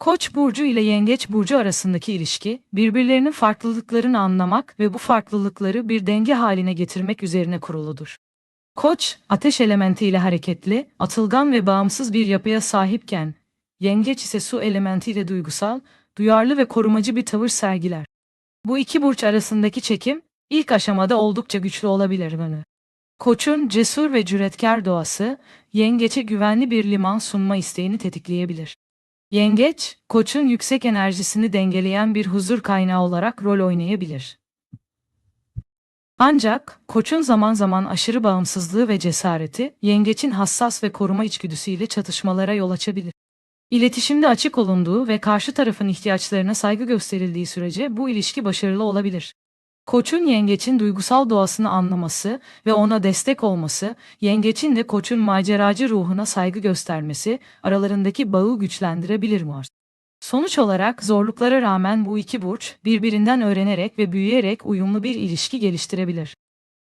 Koç burcu ile Yengeç burcu arasındaki ilişki, birbirlerinin farklılıklarını anlamak ve bu farklılıkları bir denge haline getirmek üzerine kuruludur. Koç, ateş elementi ile hareketli, atılgan ve bağımsız bir yapıya sahipken, Yengeç ise su elementi ile duygusal, duyarlı ve korumacı bir tavır sergiler. Bu iki burç arasındaki çekim, ilk aşamada oldukça güçlü olabilir bana. Koç'un cesur ve cüretkar doğası, yengeçe güvenli bir liman sunma isteğini tetikleyebilir. Yengeç, koçun yüksek enerjisini dengeleyen bir huzur kaynağı olarak rol oynayabilir. Ancak koçun zaman zaman aşırı bağımsızlığı ve cesareti, yengeçin hassas ve koruma içgüdüsüyle çatışmalara yol açabilir. İletişimde açık olunduğu ve karşı tarafın ihtiyaçlarına saygı gösterildiği sürece bu ilişki başarılı olabilir. Koçun yengeçin duygusal doğasını anlaması ve ona destek olması, yengeçin de koçun maceracı ruhuna saygı göstermesi aralarındaki bağı güçlendirebilir Mars. Sonuç olarak zorluklara rağmen bu iki burç birbirinden öğrenerek ve büyüyerek uyumlu bir ilişki geliştirebilir.